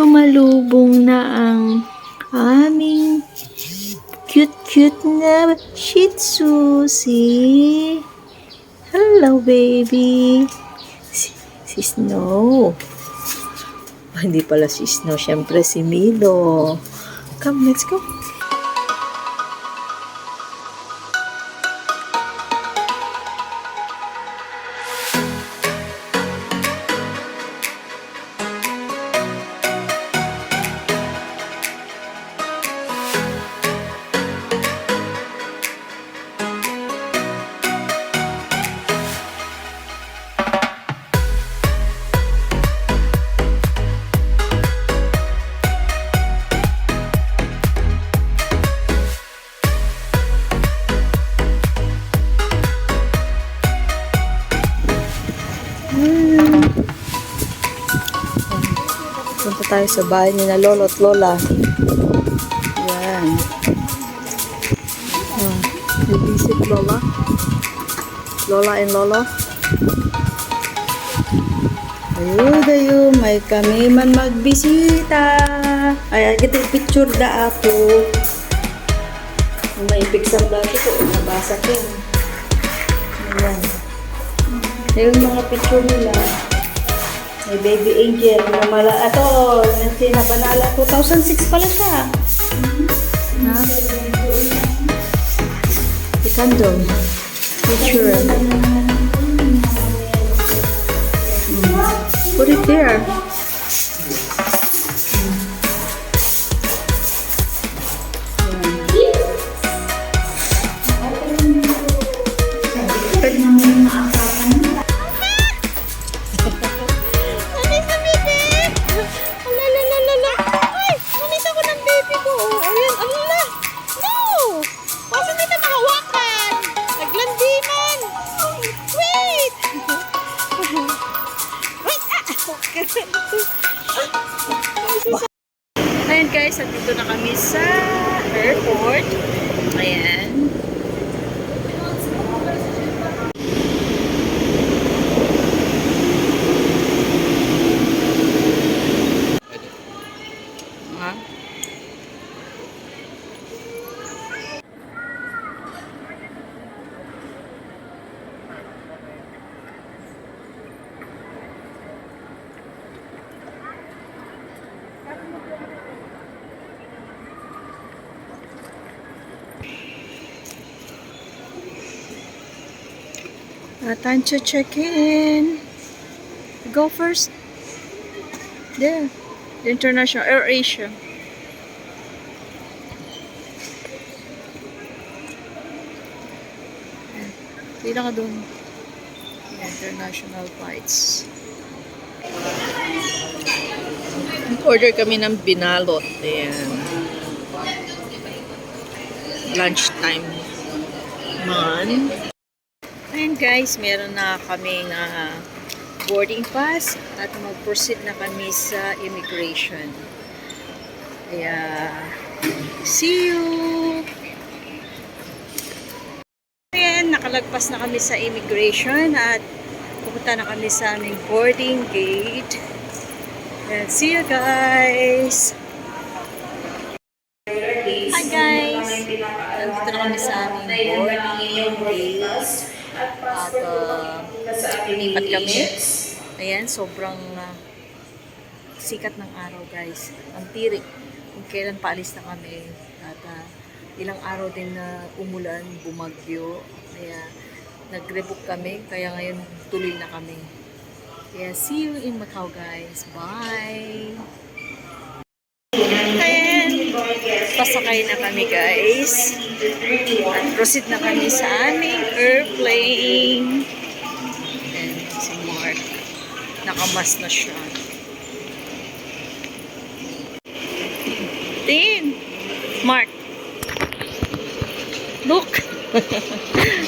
sumalubong na ang aming cute-cute na Shih Tzu. Si... Hello, baby. Si, si Snow. Ah, hindi pala si Snow. Siyempre, si Milo. Come, let's go. Tayo sa bahay ni na Lolo at Lola. Yan. Ah, visit Lola. Lola and Lolo. Ayun, dayo, may kami man magbisita. Ay, kita picture da ako. May picsam da ko, nabasa ko. Ayan. Ayun mga picture nila. May baby angel na mala. Ato, nanti na banala. 2006 pala siya. Ha? Ikandong. Picture. Hmm. Put it there. Ayan guys, andito na kami sa airport. Ayan. Uh, time to check in. Go first. There. The International Air Asia. Pila ka dun. International flights. Order kami ng binalot. Ayan. Lunchtime man. Ayan guys, meron na kaming ah, boarding pass at mag-proceed na kami sa immigration. Kaya, see you! Ayan, nakalagpas na kami sa immigration at pupunta na kami sa aming boarding gate. And see you guys! Hi guys! Nandito na kami sa aming boarding gate. At uh, lumipat kami. Ayan, sobrang uh, sikat ng araw guys. Ang tirik. Kung kailan paalis na kami. At uh, ilang araw din na umulan, bumagyo. Kaya nag-rebook kami. Kaya ngayon tuloy na kami. Kaya see you in Macau guys. Bye! Pasakay na kami guys. At proceed na kami sa aming airplane. And si Mark, nakamas na siya. Tin! Mark! Look!